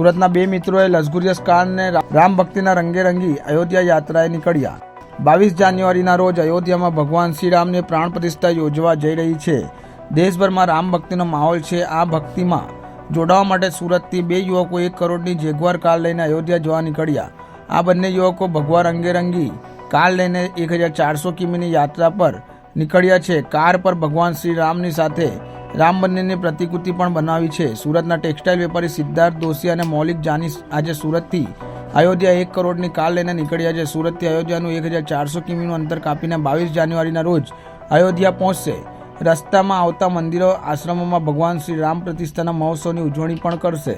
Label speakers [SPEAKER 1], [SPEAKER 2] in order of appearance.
[SPEAKER 1] સુરતના બે મિત્રોએ લશ્કુરિયસ કારને રામ ભક્તિના રંગે રંગી અયોધ્યા યાત્રાએ નીકળ્યા. બાવીસ જાન્યુઆરીના રોજ અયોધ્યામાં ભગવાન શ્રીરામની પ્રાણ પ્રતિષ્ઠા યોજવા જઈ રહી છે. દેશભરમાં રામ ભક્તિનો માહોલ છે આ ભક્તિમાં. જોડાવા માટે સુરતથી બે યુવકો એક કરોડની જેગવાર કાર લઈને અયોધ્યા જવા નીકળ્યા. આ બંને યુવકો ભગવા રંગેરંગી કાર લઈને એક હજાર ચારસો કિમીની યાત્રા પર નીકળ્યા છે. કાર પર ભગવાન શ્રી રામની સાથે રામ બંનેની પ્રતિકૃતિ પણ બનાવી છે. સુરતના ટેક્સટાઇલ વેપારી સિદ્ધાર્થ દોશી અને મૌલિક જાની આજે સુરતથી અયોધ્યા એક કરોડની કાર લઈને નીકળ્યા છે. સુરતથી અયોધ્યાનું એક હજાર ચારસો કિમીનું અંતર કાપીને બાવીસ જાન્યુઆરીના રોજ અયોધ્યા પહોંચશે. રસ્તામાં આવતા મંદિરો, આશ્રમોમાં ભગવાન શ્રી રામ પ્રતિષ્ઠાના મહોત્સવની ઉજવણી પણ કરશે.